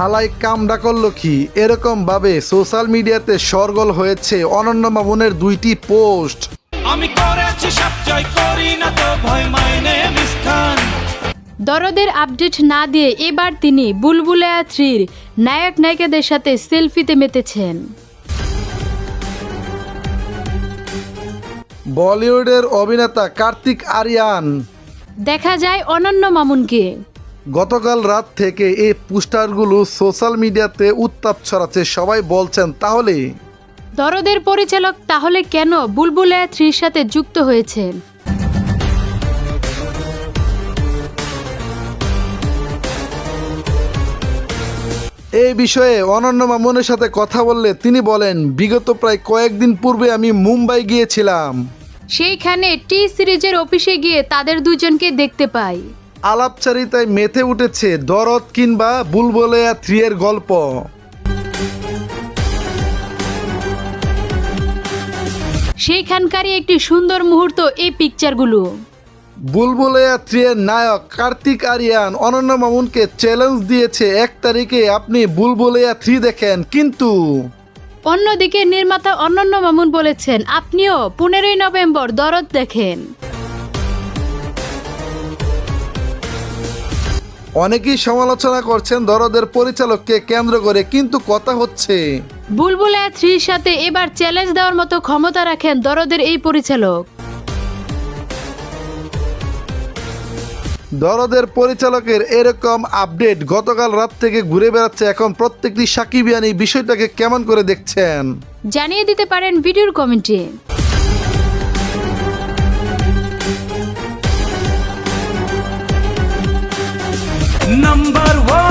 হালাই কামডা করল কি? এরকম ভাবে সোশ্যাল মিডিয়াতে সরগল হয়েছে অনন্য মামুনের দুইটি পোস্ট আমি করেছি সব করি না তো ভয় মাইনে মিসখান দরদের আপডেট না দিয়ে এবার তিনি বুলবুলায়া থ্রির নায়ক নায়িকাদের সাথে সেলফিতে মেতেছেন। বলিউডের অভিনেতা কার্তিক আরিয়ান। দেখা যায় অনন্য মামুনকে। গতকাল রাত থেকে এই পোস্টারগুলো সোশ্যাল মিডিয়াতে উত্তাপ ছড়াচ্ছে সবাই বলছেন তাহলে? দরদের পরিচালক তাহলে কেন বুলবুলায়া থ্রির সাথে যুক্ত হয়েছেন এই বিষয়ে অনন্য মামুনের সাথে কথা বললে তিনি বলেন বিগত প্রায় কয়েকদিন পূর্বে আমি মুম্বাই গিয়েছিলাম। সেইখানে টি সিরিজের অফিসে গিয়ে তাদের দুজনকে দেখতে পাই। আলাপচারিতায় মেতে উঠেছে দরদ কিংবা বুলবুলেয়া থ্রি এর গল্প। সেইখানকারই একটি সুন্দর মুহূর্ত এই পিকচারগুলো বুলবুলেয়া থ্রি এর নায়ক কার্তিক আরিয়ান অনন্য মামুনকে চ্যালেঞ্জ দিয়েছে এক তারিখে আপনি বুলবুলেয়া থ্রি দেখেন কিন্তু অন্যদিকে নির্মাতা অনন্য মামুন বলেছেন আপনিও পনেরোই নভেম্বর দরদ দেখেন। অনেকেই সমালোচনা করছেন দরদের পরিচালককে কেন্দ্র করে কিন্তু কথা হচ্ছে। বুলবুলা থ্রির সাথে এবার চ্যালেঞ্জ দেওয়ার মতো ক্ষমতা রাখেন দরদের এই পরিচালক। দরদের পরিচালকের এরকম আপডেট গতকাল রাত থেকে ঘুরে বেড়াচ্ছে এখন প্রত্যেকটি সাকিবিয়ান বিষয়টাকে কেমন করে দেখছেন? জানিয়ে দিতে পারেন ভিডিওর কমেন্টে। Number one